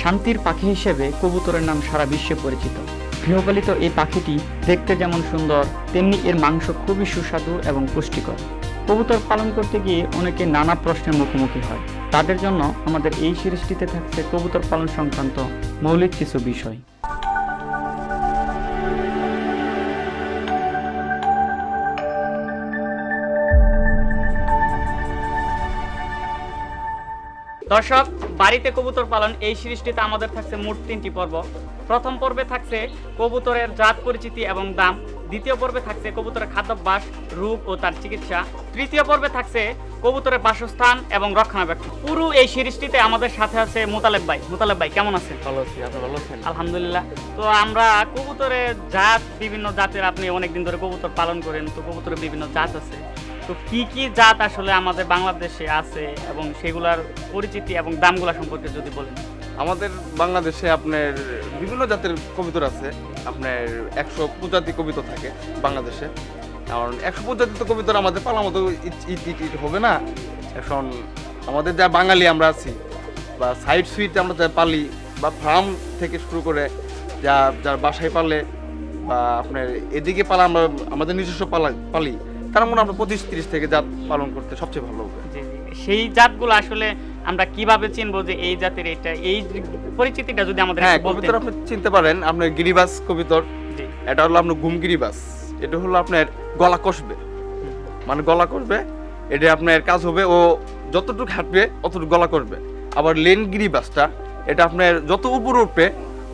শান্তির পাখি হিসেবে কবুতরের নাম সারা বিশ্বে পরিচিত। গৃহপালিত এই পাখিটি দেখতে যেমন সুন্দর, তেমনি এর মাংস খুবই সুস্বাদু এবং পুষ্টিকর। কবুতর পালন করতে গিয়ে অনেকে নানা প্রশ্নের মুখোমুখি হয়। তাদের জন্য আমাদের এই সিরিজটিতে থাকছে কবুতর পালন সংক্রান্ত মৌলিক কিছু বিষয়। দর্শক বাড়িতে কবুতর পালন এই সিরিজটিতে আমাদের থাকছে মোট তিনটি পর্ব। প্রথম পর্বে থাকছে কবুতরের জাত পরিচিতি এবং দাম। দ্বিতীয় পর্বে থাকছে কবুতরের খাদ্যাভ্যাস রোগ ও তার চিকিৎসা। তৃতীয় পর্বে থাকছে কবুতরের বাসস্থান এবং রক্ষণাবেক্ষণ। পুরো এই সিরিজটিতে আমাদের সাথে আছে মোতালেব ভাই। মোতালেব ভাই কেমন আছেন? ভালো আছি আপনি ভালো আছেন? আলহামদুলিল্লাহ। তো আমরা কবুতরের জাত বিভিন্ন জাতের আপনি অনেকদিন ধরে কবুতর পালন করেন তো কবুতরের বিভিন্ন জাত আছে। তো কি কি জাত আসলে আমাদের বাংলাদেশে আছে এবং সেগুলার পরিচিতি এবং দামগুলা সম্পর্কে যদি বলেন? আমাদের বাংলাদেশে আপনার বিভিন্ন জাতের কবিতর আছে। আপনার একশো প্রজাতি কবিতা থাকে বাংলাদেশে। কারণ একশো প্রজাতি তো কবিতর আমাদের পালার মতো হবে না। এখন আমাদের যা বাঙালি আমরা আছি, বা সাইড সুইট আমরা যা পালি, বা ফার্ম থেকে শুরু করে যা যার বাসায় পালে, বা আপনার এদিকে পালা আমরা আমাদের নিজস্ব পালা পালি। তার মনে হয় আমরা পঁচিশ তিরিশ থেকে জাত পালন করতে সবচেয়ে ভালো হবে। সেই জাতগুলো আসলে আমরা কীভাবে চিনবো যে এই জাতের এটা? এই পরিচিতিটা যদি আমাদের হ্যাঁ কবিতর আপনি চিনতে পারেন আপনার গিরিবাস কবিতর। এটা হলো আপনার ঘুম গিরিবাস। এটা হলো আপনার গলা কষবে। মানে গলা করবে এটা আপনার কাজ হবে ও যতটুকু হাঁটবে অতটুকু গলা করবে। আবার লেন গিরিবাসটা এটা আপনার যত উপরে উঠবে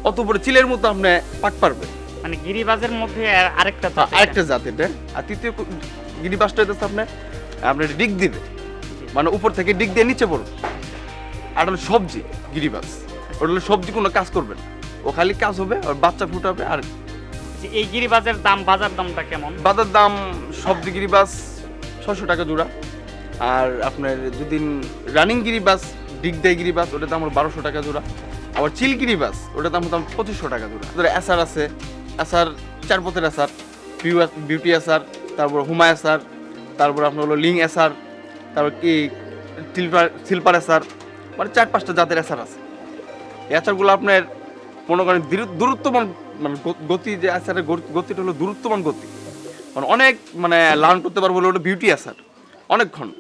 অত উপরে চিলের মতো আপনি পাক পারবে। মানে গিরিবাজের মধ্যে আরেকটা আরেকটা জাত এটা। আর তৃতীয় গিরিবাসটা হচ্ছে আপনার আপনার ডিগ দিবে। মানে উপর থেকে ডিগ দিয়ে নিচে পড়বে আর হলো সবজি গিরিবাস ওটা হলো সবজি কোনো কাজ করবে না। ও খালি কাজ হবে আর বাচ্চা ফুটাবে আর এই গিরিবাজের দাম বাজার দামটা কেমন? বাজার দাম সবজি গিরিবাস ছশো টাকা জোড়া। আর আপনার দুদিন রানিং গিরিবাস ডিগ দেয় গিরিবাস ওটার দাম হলো বারোশো টাকা জোড়া। আবার চিল গিরিবাস ওটার দাম হতো পঁচিশশো টাকা জোড়া। ধরে অ্যাসার আছে অ্যাসার চার পথের অ্যাসার বিউটি অ্যাসার তারপর হুমা অ্যাসার তারপর আপনার হলো লিং অ্যাসার তারপর কি সিলভার সিলপার অ্যাসার মানে চার পাঁচটা জাতের অ্যাসার আছে। এই অ্যাসারগুলো আপনার মনে করেন দূরত্বমান মানে গতি যে গতি- গতিটা হলো দূরত্বমান গতি। মানে অনেক মানে লার্ন করতে পারব হলো বিউটি আসার অনেকক্ষণ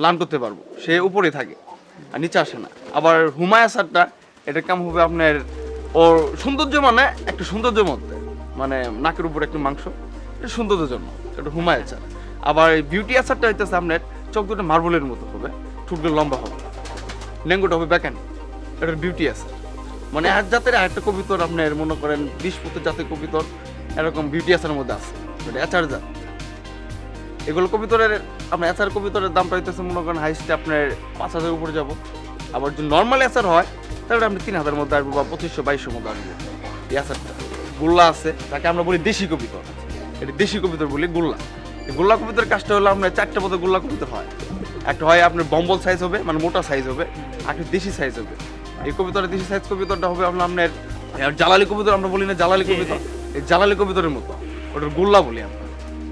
লার্ন করতে পারব, সে উপরে থাকে, আর নিচে আসে না। আবার হুমায় আসারটা এটা কেমন হবে আপনার, ওর সৌন্দর্য মানে একটা সৌন্দর্যের মধ্যে মানে নাকের উপরে একটু মাংস, এটা সৌন্দর্যের জন্য। এটা হুমায় আসার আবার বিউটি আসারটা হইতেছে আপনার চোখ দুটো মার্বলের মতো হবে ঠুটগুলো লম্বা হবে। লেঙ্গুটা হবে ব্যাকান এটা বিউটি আসার মানে এক জাতের একটা কবিতর আপনার মনে করেন বিশ পঁচিশ জাতের কবিতর, এরকম বিউটি আসার মধ্যে আছে। এটা এচার জাত। এগুলো কবিতরের, আপনার এচার কবিতরের দামটা হইতেছে মনে করেন হাইস্টে আপনার পাঁচ হাজারের উপরে যাব। আবার যদি নর্মাল এচার হয়, তাহলে আপনি তিন হাজারের মধ্যে আসব বা পঁচিশশো, বাইশশোর মধ্যে আসব। এই এচারটা গোল্লা আছে, তাকে আমরা বলি দেশি কবিতর। এটা দেশি কবিতর বলি গোল্লা। গোল্লা কবিতর কাজটা হলো আপনার চারটা মতো গোল্লা কবিতর হয়। একটা হয় আপনার বম্বল সাইজ হবে মানে মোটা সাইজ হবে আর একটা দেশি সাইজ হবে। এই কবিতরের দেশি সাইজ কবিতরটা হবে আপনার আপনার আর জালালি কবিতর আমরা বলি না জালালি জি, কবিতর। এই জালালি কবিতরের মতো ওটার গোল্লা বলি আমরা।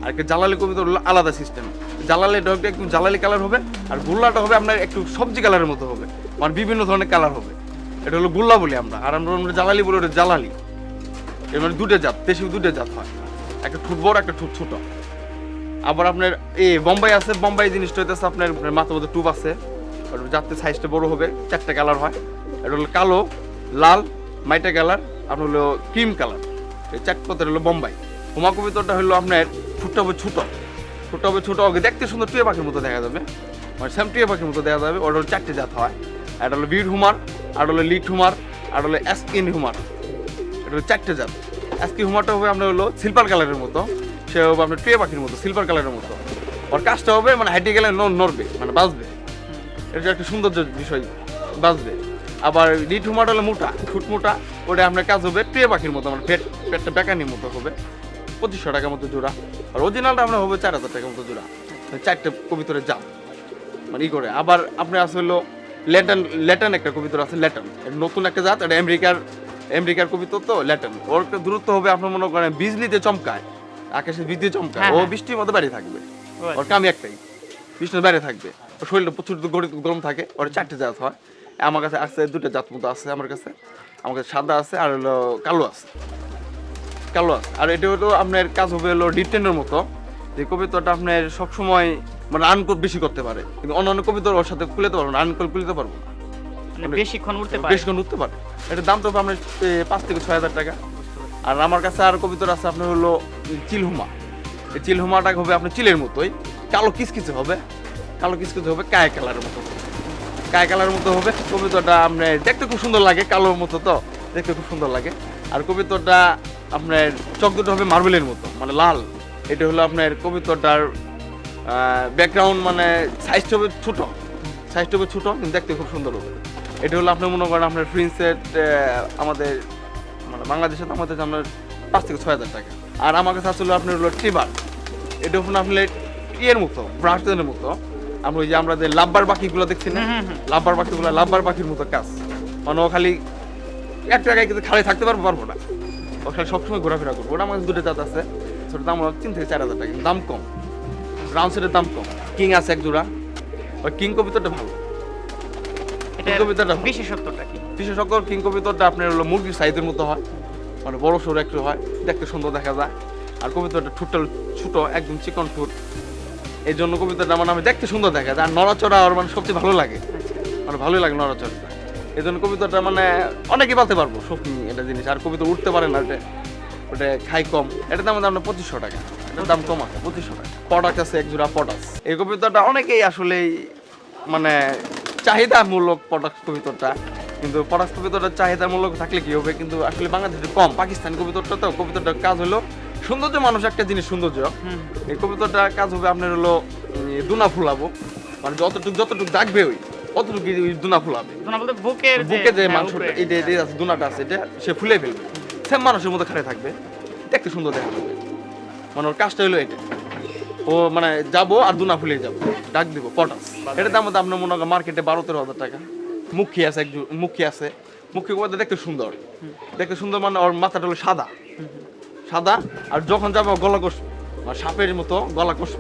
আর একটা জালালি কবিতর হলো আলাদা সিস্টেম জালালি ডগটা একটু জালালি কালার হবে আর গোল্লাটা হবে আপনার একটু সবজি কালারের মতো হবে মানে বিভিন্ন ধরনের কালার হবে। এটা হলো গোল্লা বলি আমরা আর আমরা জালালি বলি ওটা জালালি। এর মানে দুটো জাত দেশি দুটো জাত হয়। একটা ঠুট বড়, একটা ঠুট ছোট। আবার আপনার এ, বোম্বাই আছে, বোম্বাই জিনিসটা হইতেছে আপনার আপনার মাথার মধ্যে টুব আছে। যাতে সাইজটা বড় হবে, চারটে কালার হয়। এটা হলো কালো, লাল, মাইটা কালার আর হলো ক্রিম কালার এই চারটে হলো বোম্বাই। হুমা কবিতরটা হলো আপনার ঠুটটা হবে ছোট। ছোট হবে ছোট হবে দেখতে সুন্দর টুয়ে পাখির মতো দেখা যাবে। মানে স্যাম টুয়ে পাখির মতো দেখা যাবে, ওটা হলো চারটে জাত হয়। একটা হলো বিট হুমার, আর হলো লিট হুমার, আর হলো অ্যাসকিন হুমার। এটা হলো চারটে জাত। আজকে হুমারটা হবে আপনার হলো সিলভার কালারের মতো। সে হবে আপনার টুয়ে পাখির মতো সিলভার কালারের মতো। ওর কাজটা হবে মানে হাইটে গেলে নড়বে মানে বাঁচবে। এটা একটা সৌন্দর্য বিষয়, বাঁচবে। আবার লিট হুমারটা হলো মোটা ফুট মোটা, ওটা আপনার কাজ হবে টুয়ে পাখির মতো মানে পেট পেটটা বেকানির মতো হবে। পঁচিশশো টাকার মতো জোড়া। আর অরিজিনালটা আপনার হবে চার হাজার টাকার মতো জোড়া। চারটে কবিতরের জাম মানে ই করে। আবার আপনার আসলে ল্যাটন ল্যাটন একটা কবিতর আছে ল্যাটন নতুন একটা জাত, এটা আমেরিকার আমেরিকার কবিতর তো ল্যাটন। ওর একটা দূরত্ব হবে আপনার মনে করেন বিজলিতে চমকায় আকাশে বিদ্যুৎ চমকায়। হ্যাঁ, ও হ্যাঁ। বৃষ্টির মধ্যে বাইরে থাকবে। ওর কামি একটাই বৃষ্টির বাইরে থাকবে। ওর শরীরটা প্রচুর গরম- থাকে ওর চারটে জাত হয়। আমার কাছে আছে দুটো জাত মতো আছে আমার কাছে। আমার কাছে সাদা আছে আর হলো কালো আছে। কালো আছে। আর এটা হলো আপনার কাজ হবে হলো ডিটেনের মতো যে কবিতাটা আপনার সবসময় মানে রান বেশি করতে পারে। কিন্তু অন্যান্য কবিতা ওর সাথে খুলেতে পারব না রান খুলতে পারব না। বেশিক্ষণ উঠতে পারে বেশ উঠতে পারে। এটার দাম তো আপনার পাঁচ থেকে ছয় হাজার টাকা। আর আমার কাছে আর কবিতার আছে আপনার হলো চিলহুমা। এই চিলহুমাটা হবে আপনার চিলের মতোই। কালো কিচকিচে হবে। কালো কিচকিচে হবে কায়া কালারের মতো। হবে। কায়া কালারের মতো হবে। কবিতাটা আপনার দেখতে খুব সুন্দর লাগে কালোর মতো তো দেখতে খুব সুন্দর লাগে। আর কবিতাটা আপনার চক দুটো হবে মার্বেলের মতো মানে লাল। এটা হলো আপনার কবিতাটার ব্যাকগ্রাউন্ড মানে সাইজটা হবে ছোট। সাইজটা হবে ছোট কিন্তু দেখতে খুব সুন্দর হবে। এটা হলো আপনি মনে করেন আপনার প্রিন্সেট আমাদের মানে বাংলাদেশে তো আমাদের আপনার পাঁচ থেকে ছয় হাজার টাকা। আর আমার কাছে আসলে আপনার হলো টিবার এটা হলো আপনার ইয়ের মতো? ব্রাশদের মতো। আমরা ওই যে আমরা যে লাভবার পাখিগুলো দেখছি না। লাভবার পাখিগুলো লাভবার পাখির মতো কাজ। মানে ও খালি এক জায়গায় কিন্তু খালি থাকতে পারব পারব না। ও খালি সবসময় ঘোরাফেরা করব। ওটা আমার দুটো জাত আছে। সেটার দাম হলো তিন থেকে চার হাজার টাকা। কিন্তু দাম কম। রাউন্ড সেটের দাম কম। কিং আছে এক জোড়া। ওই কিং কবিতাটা ভালো। কবিতাটা। বিশেষত্বটা কি? বিশেষজ্ঞ কিং কবিতাটা আপনার হলো মুরগির সাইজের মতো হয়। মানে বড় সড়ো একটু হয়। দেখতে সুন্দর দেখা যায়। আর কবিতাটা ঠুটটা ছোট একদম চিকন ঠুট। এই জন্য কবিতাটা মানে আমি দেখতে সুন্দর দেখা যায়। আর নড়াচড়া আর মানে সবচেয়ে ভালো লাগে। আচ্ছা। মানে ভালোই লাগে নড়াচড়াটা এই জন্য কবিতাটা মানে অনেকেই পালতে পারব শৌখিন এটা জিনিস। আর কবিতা উঠতে পারে না ওটা ওটা খাই কম। এটার দাম দাম পঁচিশশো টাকা। এটার দাম কম আছে পঁচিশশো টাকা। পটাক আছে এক জোড়া পটাস এই কবিতাটা অনেকেই আসলে মানে চাহিদামূলক পটাক্স কবিতাটা। কিন্তু পটাক্স কবিতাটা চাহিদামূলক থাকলে কি হবে? কিন্তু আসলে বাংলাদেশে কম পাকিস্তানি কবিতাটা তো কবিতাটার কাজ হলো সৌন্দর্য মানুষ একটা জিনিস সৌন্দর্য। এই কবিতাটা কাজ হবে আপনার হলো দুনা ফুলাবো। মানে যতটুকু যতটুকু ডাকবে ওই অতটুকু দুনা ফুলাবে। তোমরা বলতে বুকের বুকে যে হ্যাঁ, মাংসটা এই যে আছে দুনাটা আছে এটা সে ফুলে ফেলবে। সেম মানুষের মতো খাটে থাকবে। দেখতে সুন্দর দেখা যাবে। মানে ওর কাজটা হলো এটা। ও মানে যাব আর দুনা ফুলে যাব। ডাক দিব পটাস এটার দাম আপনার মনে হয় মার্কেটে বারো তেরো হাজার টাকা। মুখী আছে একজন, মুখী আছে। মুখী কবিতা দেখতে সুন্দর। দেখতে সুন্দর মানে ওর মাথাটা হলো সাদা। সাদা, আর যখন যাব গলা কষ মানে সাপের মতো গলা কষ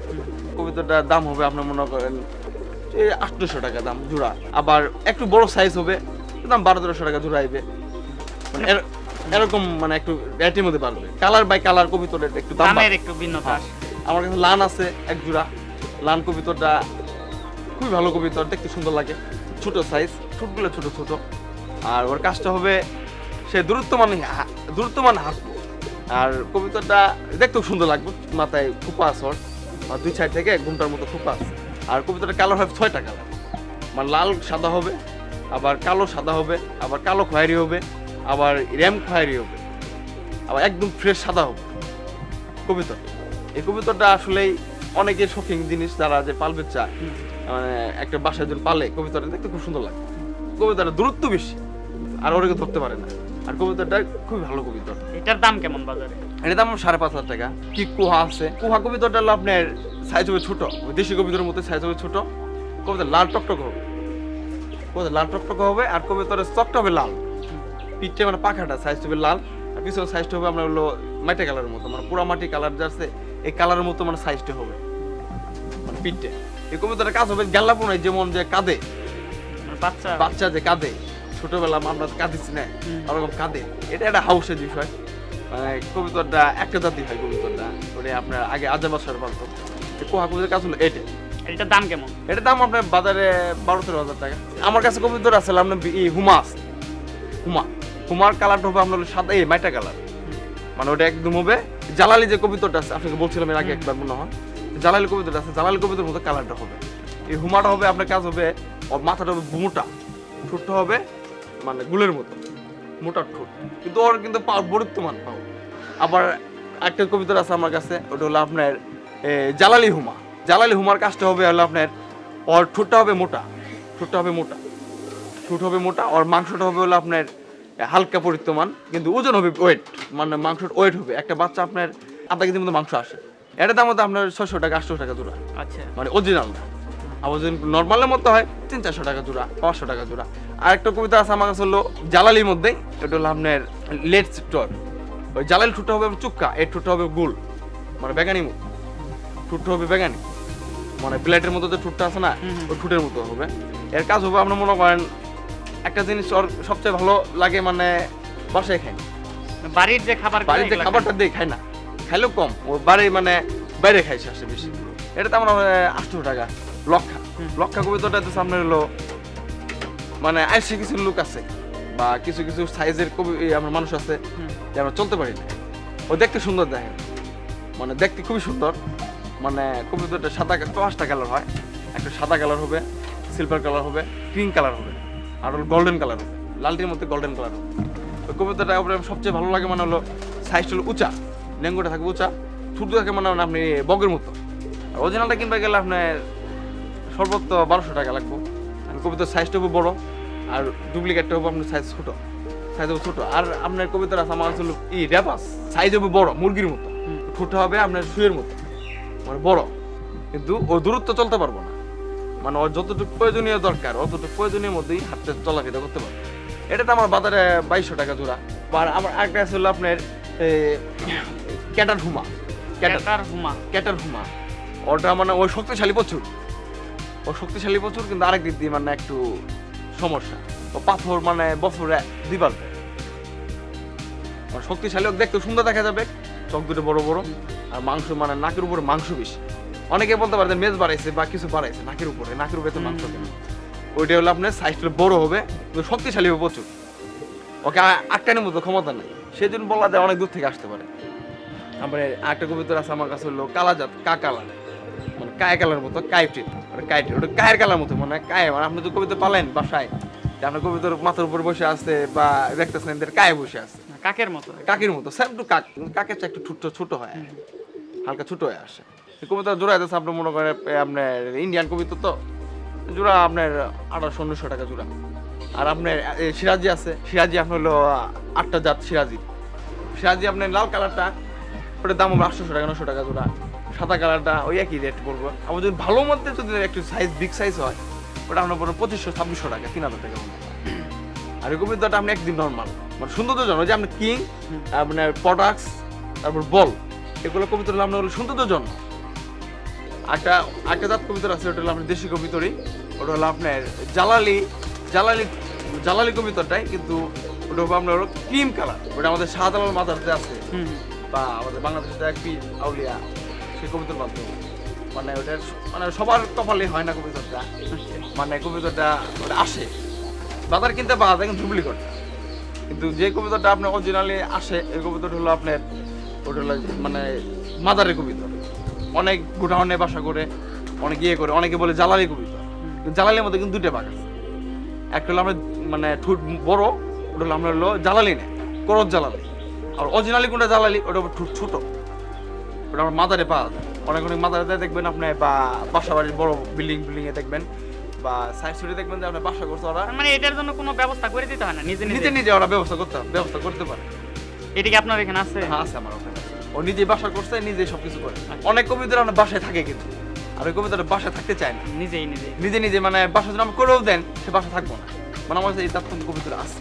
কবিতাটার দাম হবে আপনার মনে করেন আটশোশো টাকা দাম জোড়া। আবার একটু বড় সাইজ হবে, দাম বারো তেরোশো টাকা জোড়া আইবে। মানে এর- এরকম মানে একটু রেটের মধ্যে পারবে কালার বাই কালার কবিতাটা একটু দাম একটু ভিন্নতা আমার কাছে লান আছে এক জোড়া। লান কবিতাটা খুবই ভালো কবিতা, দেখতে সুন্দর লাগে। ছোট সাইজ ঠোঁটগুলো ছোট ছোট। আর ওর কাজটা হবে সে দূরত্ব মানে দূরত্ব মানে হাসবো আর কবিতাটা দেখতেও সুন্দর লাগবে, মাথায় খোপা আছে ওর। আর দুই সাইড থেকে ঘুমটার মতো খোপা আছে। আর কবিতাটা কালার হবে ছয়টা কালার। মানে লাল সাদা হবে, আবার কালো সাদা হবে, আবার কালো খয়েরি হবে, আবার র্যাম খয়েরি হবে, আবার একদম ফ্রেশ সাদা হবে কবিতা এই কবিতাটা আসলেই অনেকের শৌখিন জিনিস যারা যে পালবে চায়। মানে একটা বাসায় যদি পালে কবিতাটা দেখতে খুব সুন্দর লাগে। কবিতাটা দূরত্ব বেশি আর ওটাকে ধরতে পারে না। আর কবিতাটা খুবই ভালো কবিতা। এটার দাম কেমন বাজারে? দাম সাড়ে পাঁচ হাজার টাকা। কি কুহা আছে? কুহা আপনার সাইজ হবে ছোট। দেশি কবিতার মতো সাইজ হবে ছোট। কবিতা লাল টকটক হবে। কবিতা লাল টকটক হবে আর কবিতার চকটা হবে লাল। পিঠে মানে পাখাটা সাইজ হবে লাল। আর পিছনে সাইজটা হবে আপনার হলো মাটি কালারের মতো। মানে পুরা মাটি কালার যা আছে এই কালারের মতো মানে সাইজটা হবে। মানে পিঠে এই কবিতার কাজ হবে গেল্লাপনায় যেমন যে কাঁদে। মানে বাচ্চা। বাচ্চা যে কাঁদে। ছোটবেলা আমরা কাঁদিছি না ওরকম কাঁদে। এটা একটা হাউসের বিষয়। মানে কবিতাটা একটা জাতি হয় কবিতাটা ওটা আপনার আগে আজাবাসার বলতো। কোহা কবিতার কাজ হলো এটা এটার দাম কেমন? এটার দাম আপনার বাজারে বারো তেরো হাজার টাকা। আমার কাছে কবিতার আছে আপনার হুমা আছে। হুমা। হুমার কালারটা হবে আপনার সাদা এই মাইটা কালার মানে ওটা একদম হবে জালালি যে কবিতাটা আছে আপনাকে বলছিলাম এর আগে একবার মনে হয় জালালি কবিতাটা আছে জালালি কবিতার মতো কালারটা হবে। এই হুমাটা হবে আপনার কাজ হবে ওর মাথাটা হবে মোটা ঠোঁটটা হবে মানে গুলের মতো মোটা ঠোঁট। কিন্তু ওর কিন্তু বরিত্বমান পাও আবার একটা কবিতা আছে আমার কাছে ওটা হলো আপনার জালালি হুমা। জালালি হুমার কাজটা হবে হলো আপনার ওর ঠোঁটটা হবে মোটা ঠোঁটটা হবে মোটা। ঠোঁট হবে মোটা ওর মাংসটা হবে হলো আপনার হালকা পরিত্যমান কিন্তু ওজন হবে ওয়েট মানে মাংসর ওয়েট হবে। একটা বাচ্চা আপনার আধা কেজির মতো মাংস আসে। এটার দাম হতো আপনার ছয়শো টাকা আটশো টাকা জোড়া। আচ্ছা। মানে অরিজিনাল না। আবার যদি নর্মালের মতো হয় তিন চারশো টাকা জোড়া পাঁচশো টাকা জোড়া। আর একটা কবিতা আছে আমার কাছে হলো জালালির মধ্যেই এটা হলো আপনার লেট টর। ওই জালালি ঠুটটা হবে চুক্কা এর ঠুটটা হবে গোল মানে বেগানি মতো। ঠুটটা হবে বেগানি। মানে প্লেটের মতো যে ঠুটটা আছে না। ওই ঠুটের মতো হবে। এর কাজ হবে আপনার মনে করেন একটা জিনিস ওর সবচেয়ে ভালো লাগে মানে বাসায় খাই বাড়ির যে খাবার বাড়িতে খাবারটা দিয়ে খায় না খাইলেও কম। ও বাড়ি মানে বাইরে খাইছে আসে বেশি। এটা তো আমরা আটশো টাকা লক্ষা। লক্ষা কবিতাটা তো সামনে হলো মানে আইসে কিছু লোক আছে বা কিছু কিছু সাইজের কবি আমার মানুষ আছে যে আমরা চলতে পারি না। ও দেখতে সুন্দর দেখে। মানে দেখতে খুবই সুন্দর। মানে কবিতাটা সাদা পাঁচটা কালার হয়। একটা সাদা কালার হবে সিলভার কালার হবে ক্রিম কালার হবে। আর হলো গোল্ডেন কালার হবে। লালটির মধ্যে গোল্ডেন কালার হবে। ওই কবিতাটা আমার সবচেয়ে ভালো লাগে মানে হলো সাইজটা হলো উঁচা, লেঙ্গুটা থাকবে উঁচা ঠুট থাকে মানে আপনি বগের মতো। আর অরিজিনালটা কিনতে গেলে আপনার সর্বোচ্চ বারোশো টাকা লাগবে। আর কবিতার সাইজটা হবে বড়, আর ডুপ্লিকেটটা হবে আপনার সাইজ ছোটো সাইজ হবে ছোটো। আর আপনার কবিতার আছে, আমার হলো ই র্যাপাস সাইজ হবে বড়, মুরগির মতো। ঠোঁটটা হবে আপনার শুয়ের মতো মানে বড়। কিন্তু ও দূরত্ব চলতে পারব না। মানে ওর যতটুকু প্রয়োজনীয় দরকার অতটুকু প্রয়োজনীয় মধ্যেই হাঁটতে চলাফেরা করতে পারবে। এটা তো আমার বাজারে বাইশশো টাকা জোড়া। আর আমার আরেকটা আছে হলো আপনার ক্যাটার হুমা ক্যাটার হুমা ক্যাটার হুমা ওটা মানে ওই শক্তিশালী প্রচুর। ও শক্তিশালী প্রচুর কিন্তু আরেক দিক দিয়ে মানে একটু সমস্যা। ও পাথর মানে বছরে দিবার দেয়। শক্তিশালী দেখতে সুন্দর দেখা যাবে। চোখ দুটো বড় বড়। আর মাংস মানে নাকের উপরে মাংস বেশি। অনেকে বলতে পারে যে মেজ বাড়াইছে বা কিছু বাড়াইছে নাকের উপরে নাকের উপরে তো মাংস কেন? ওইটা হলো আপনার সাইজটা বড় হবে কিন্তু শক্তিশালী হবে প্রচুর। ওকে আটকানোর মতো ক্ষমতা নেই। সেই জন্য বলা যায় অনেক দূর থেকে আসতে পারে। তারপরে একটা কবিতর আছে আমার কাছে হলো কালাজাত কা কালার মানে কায় কালার মতো কাইটির ওটা কাইটির ওটা কায়ের কালার মতো মানে কায় মানে আপনি তো কবিতা পালেন বাসায় যে আপনার কবিতার মাথার উপর বসে আছে বা দেখতেছেন এদের কায়ে বসে আছে। কাকের মতো। কাকের মতো সেম টু কাক কাকের চেয়ে একটু ছোট ছোট হয়। হালকা ছোট হয়ে আসে। কবিতা জোড়া যাচ্ছে আপনি মনে করেন আপনার ইন্ডিয়ান কবিতা তো জোড়া আপনার আঠারোশো উনিশশো টাকা জোড়া। আর আপনার সিরাজি আছে সিরাজি আপনার হলো আটটা জাত সিরাজি। সিরাজি আপনার লাল কালারটা ওটার দাম হবে আটশোশো টাকা নশো টাকা জোড়া। সাদা কালারটা ওই একই রেট পড়ব আবার যদি ভালো মধ্যে যদি একটু সাইজ বিগ সাইজ হয় ওটা আপনার পড়বে পঁচিশশো ছাব্বিশশো টাকা তিন হাজার টাকা আর এই কবিতাটা আপনি একদিন নর্মাল মানে সৌন্দর্য জন্য যে আপনি কিং আপনার প্রোডাক্টস তারপর বল এগুলো কবিতা আপনার হলো সৌন্দর্য জন্য একটা একটা জাত কবিতর আছে ওটা হলো আপনার দেশি কবিতরই ওটা হলো আপনার জালালি জালালি জালালি কবিতরটাই কিন্তু ওটা হবে আপনার ক্রিম কালার ওটা আমাদের শাহজালাল মাজারতে আছে। বা আমাদের বাংলাদেশের এক পীর আউলিয়া সেই কবিতার মাধ্যমে। মানে ওটা মানে সবার কপালে হয় না কবিতাটা। মানে কবিতাটা ওটা আসে। বাজার কিনতে পাওয়া যায় কিন্তু ডুপ্লিকেট কিন্তু যে কবিতাটা আপনার অরিজিনালি আসে এই কবিতাটা হলো আপনার ওটা হলো মানে মাদারের কবিতা। অনেক গোডাউনে বাসা করে অনেক ইয়ে করে অনেকে বলে জ্বালালি কবিতা। জালালির মধ্যে কিন্তু দুটো ভাগ আছে। একটা হলো আমরা মানে ঠুট বড় ওটা হলো আমরা হলো জালালি নেই করজ জালালি। আর অরিজিনালি কোনটা জালালি ওটা ঠুট ছোট। ওটা আমার মাদারে পাওয়া যায়। অনেক অনেক মাদারে দেখবেন আপনি বা বাসা বাড়ির বড় বিল্ডিং বিল্ডিং এ দেখবেন বা সাইড সুইটে দেখবেন যে আপনার বাসা করছে ওরা। মানে এটার জন্য কোনো ব্যবস্থা করে দিতে হয় না নিজে নিজে? নিজে নিজে ওরা ব্যবস্থা করতে ব্যবস্থা করতে পারে। এটা কি আপনার এখানে আছে? হ্যাঁ আছে আমার ওখানে। ও নিজে বাসা করছে নিজে সবকিছু করে। অনেক কবিতারা আমরা বাসায় থাকে কিন্তু। আর ওই কবিতাটা বাসায় থাকতে চায় না। নিজেই নিজে নিজে নিজে মানে বাসা যদি আমরা করেও দেন সে বাসা থাকব না। মানে আমার কাছে এই তাৎক্ষণিক কবিতাটা আছে।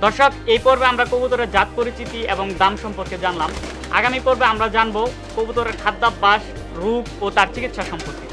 দর্শক এই পর্বে আমরা কবুতরের জাত পরিচিতি এবং দাম সম্পর্কে জানলাম। আগামী পর্বে আমরা জানব কবুতরের খাদ্যাভ্যাস রূপ ও তার চিকিৎসা সম্পর্কে।